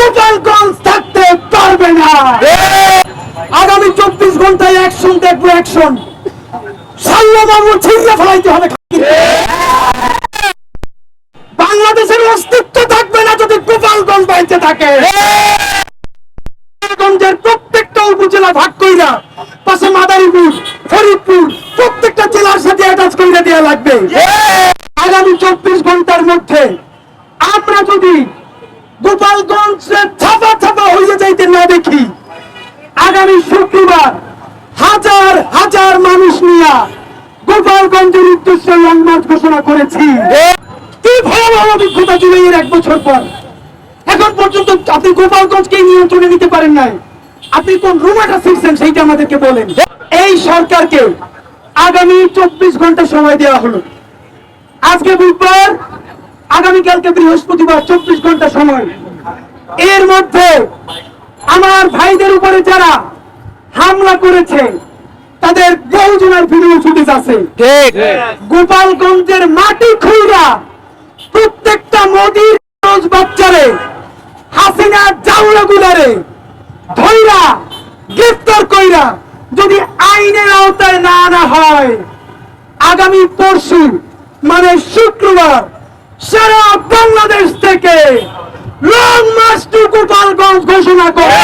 গোপালগঞ্জ থাকতে পারবে না। আগামী চব্বিশ ঘন্টায় অ্যাকশন দেখব অ্যাকশন সাল্লা বাবু ছিঁড়ে ফেলাইতে হবে। বাংলাদেশের অস্তিত্ব থাকবে না যদি গোপালগঞ্জ বাইতে থাকে। গোপালগঞ্জের প্রত্যেকটা উপজেলা ভাগ কইরা পাশে মাদারীপুর, ফরিদপুর, প্রত্যেকটা জেলার সাথে অ্যাটাচ করে দেওয়া লাগবে। আগামী চব্বিশ ঘণ্টার মধ্যে আমরা যদি গোপালগঞ্জে ছাপা ছাপা হয়ে যাইতে না দেখি। আগামী শুক্রবার হাজার হাজার মানুষ নিয়ে গোপালগঞ্জের উদ্দেশ্যে লং ঘোষণা করেছি। কি ভয়াবহ অভিজ্ঞতা জুড়ে এর এক বছর পর। এখন পর্যন্ত আপনি গোপালগঞ্জকে নিয়ন্ত্রণে নিতে পারেন নাই। আপনি কোন রুমাটা শিখছেন সেইটা আমাদেরকে বলেন। এই সরকারকে আগামী চব্বিশ ঘণ্টা সময় দেওয়া হলো। আজকে বুধবার আগামীকালকে বৃহস্পতিবার চব্বিশ ঘণ্টা সময়। এর মধ্যে আমার ভাইদের উপরে যারা হামলা করেছে তাদের বহুজনের ভিডিও ফুটেজ আছে। গোপালগঞ্জের মাটি খুইরা প্রত্যেকটা মোদির বাচ্চারে হাসিনা জাউলা গুলারে ধইরা গ্রেফতার কইরা যদি আইনের আওতায় না আনা হয় আগামী পরশু মানে শুক্রবার সারা বাংলাদেশ থেকে লং মার্চ টু গোপালগঞ্জ ঘোষণা করে।